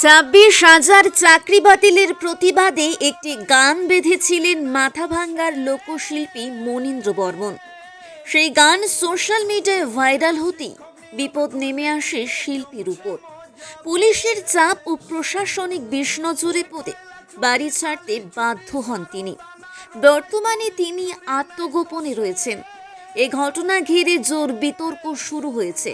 ছাব্বিশ হাজার চাকরি বাতিলের প্রতিবাদে একটি গান বেঁধেছিলেন মাথাভাঙ্গার লোকশিল্পী মনীন্দ্র বর্মন। সেই গান সোশ্যাল মিডিয়ায় ভাইরাল হতেই বিপদ নেমে আসে শিল্পীর উপর। পুলিশের চাপ ও প্রশাসনিক বিষ্ণজোরে পদে বাড়ি ছাড়তে বাধ্য হন তিনি। বর্তমানে তিনি আত্মগোপনে রয়েছেন। এ ঘটনা ঘিরে জোর বিতর্ক শুরু হয়েছে।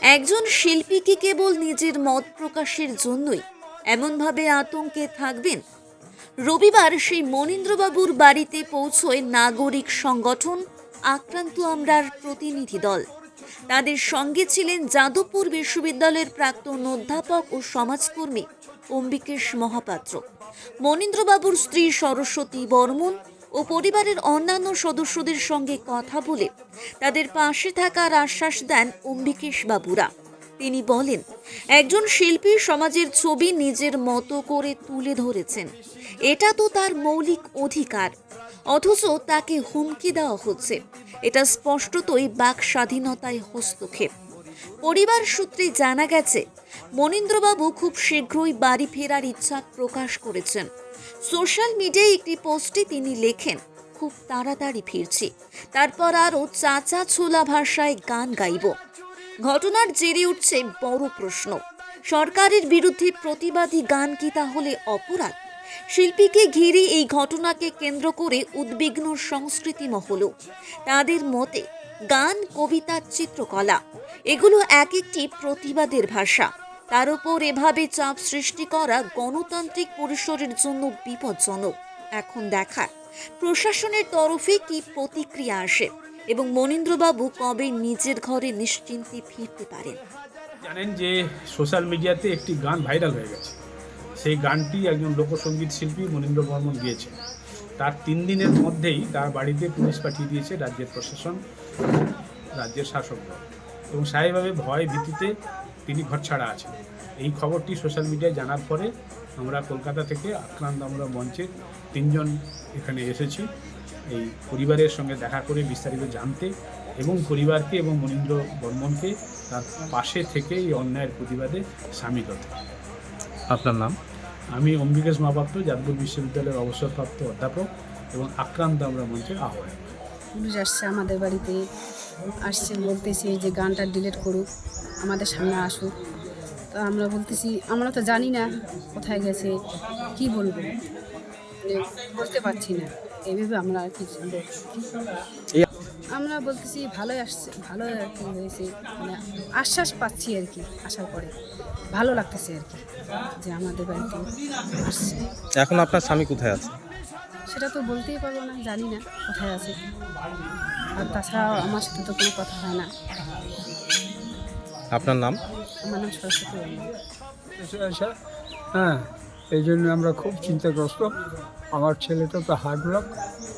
একজন শিল্পী কি কেবল নিজের মত প্রকাশের জন্যই এমনভাবে আতঙ্কে থাকবেন? রবিবার সেই মনীন্দ্রবাবুর বাড়িতে পৌঁছয় নাগরিক সংগঠন আক্রান্ত আমরার প্রতিনিধি দল। তাদের সঙ্গে ছিলেন যাদবপুর বিশ্ববিদ্যালয়ের প্রাক্তন অধ্যাপক ও সমাজকর্মী অম্বিকেশ মহাপাত্র। মনীন্দ্রবাবুর স্ত্রী সরস্বতী বর্মন ও পরিবারের অন্যান্য সদস্যদের সঙ্গে কথা বলে তাদের পাশে থাকার আশ্বাস দেন অম্বিকেশ বাবুরা। তিনি বলেন, একজন শিল্পী সমাজের ছবি নিজের মতো করে তুলে ধরেছেন। এটা তো তার মৌলিক অধিকার। অথচ তাকে হুমকি দেওয়া হচ্ছে। এটা স্পষ্টতই বাক স্বাধীনতায় হস্তক্ষেপ। পরিবার সূত্রে জানা গেছে, মনীন্দ্রবাবু খুব শীঘ্রই বাড়ি ফেরার ইচ্ছা প্রকাশ করেছেন। সোশ্যাল মিডিয়ায় একটি পোস্টে তিনি লেখেন, খুব তাড়াতাড়ি ফিরছি। তারপর আরও চাচা ছোলা ভাষায় গান গাইব। ঘটনার জেরে উঠছে বড় প্রশ্ন। সরকারের বিরুদ্ধে প্রতিবাদী গান কি তাহলে অপরাধ? শিল্পীকে ঘিরে এই ঘটনাকে কেন্দ্র করে উদ্বিগ্ন সংস্কৃতি মহলও তাদের মতে গান, কবিতা, চিত্রকলা, এগুলো এক একটি প্রতিবাদের ভাষা। তার উপর এভাবে চাপ সৃষ্টি করা গণতান্ত্রিক পরিসরের জন্য বিপজ্জনক। এখন দেখার, প্রশাসনের তরফে কি প্রতিক্রিয়া আসে এবং মনীন্দ্রবাবু কবে নিজের ঘরে নিশ্চিন্তে ফিরতে পারেন? জানেন যে সোশ্যাল মিডিয়াতে একটি গান ভাইরাল হয়ে গেছে। সেই গানটি একজন লোকসঙ্গীত শিল্পী মনীন্দ্র বর্মন গিয়েছে তার তিন দিনের মধ্যেই তার বাড়িতে পুলিশ পাঠিয়ে দিয়েছে রাজ্যের প্রশাসন, রাজ্যের শাসক দল। এবং স্বাভাবিকভাবে ভয় ভীতিতে তিনি ঘর ছাড়া আছেন। এই খবরটি সোশ্যাল মিডিয়ায় জানার পরে আমরা কলকাতা থেকে আক্রান্ত আমরা মঞ্চে তিনজন এখানে এসেছি। এই পরিবারের সঙ্গে দেখা করে বিস্তারিত জানতে এবং পরিবারকে এবং মনীন্দ্র বর্মনকে তার পাশে থেকে এই অন্যায়ের প্রতিবাদে সামিল হতে। আপনার নাম? আমি অম্বিকেশ মহাপাত্র যাদবপুর বিশ্ববিদ্যালয়ের অবসরপ্রাপ্ত অধ্যাপক এবং আক্রান্ত আমরা মঞ্চের আহ্বায়ক। পুলিশ আসছে আমাদের বাড়িতে আসছে বলতেছি যে গানটা ডিলিট করুক আমাদের সামনে আসুক। তো আমরা বলতেছি আমরা তো জানি না কোথায় গেছে কি বলব? মানে বুঝতে পারছি না এইভাবে আমরা আর কি এই- আমরা বলতেছি ভালোই আসছে ভালো আর কি হয়েছে মানে আশ্বাস পাচ্ছি আর কি আসার পরে। ভালো লাগতেছে আর কি যে আমাদের বাড়িতে আসছে। এখন আপনার স্বামী কোথায় আছে? সেটা তো বলতেই পারব না জানি না কোথায় আছে। আর তাছাড়াও আমার সাথে তো কোনো কথা হয় না। আপনার নাম? আমার নাম সরস্বতী হ্যাঁ এই জন্য আমরা খুব চিন্তাগ্রস্ত। আমার ছেলেটা তো হার্ড ব্লক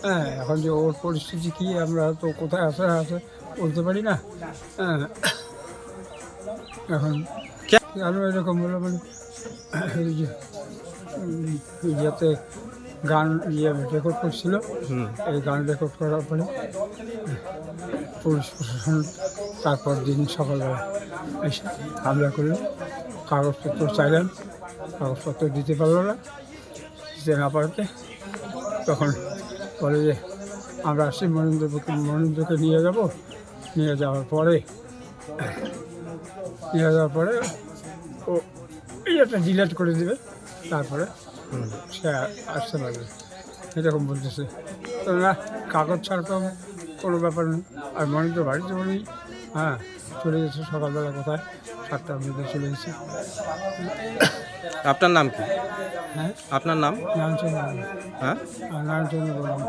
হ্যাঁ এখন যে ওর পরিস্থিতি কী আমরা তো কোথায় আছে আছে বলতে পারি না। হ্যাঁ। এখন কে- এরকম মানে যে উম, যাতে গান ইয়ে রেকর্ড করছিল। এই গান রেকর্ড করার পরে পুলিশ প্রশাসন তারপর দিন সকালবেলা এসে হামলা করল। কাগজপত্র চাইলেন কাগজপত্র দিতে পারল না দিতে না পারতে তখন বলে যে আমরা আসছি মনীন্দ্রকে মনীন্দ্রকে নিয়ে যাব। নিয়ে যাওয়ার পরে, নিয়ে যাওয়ার পরে ও একটা ডিলেট করে দেবে, তারপরে সে আসতে পারবে। এরকম বলতেছে। তো না, কাগজ ছাড়া তো কোনো ব্যাপার নেই। আর তো বাড়িতে বলি হ্যাঁ চলে গেছে সকালবেলা কোথায়? সাতটার বেঁধে চলে এসেছি। আপনার নাম কি? হ্যাঁ? আপনার নাম? নারায়ণচন্দ্র হ্যাঁ? নারায়ণচন্দ্র বললাম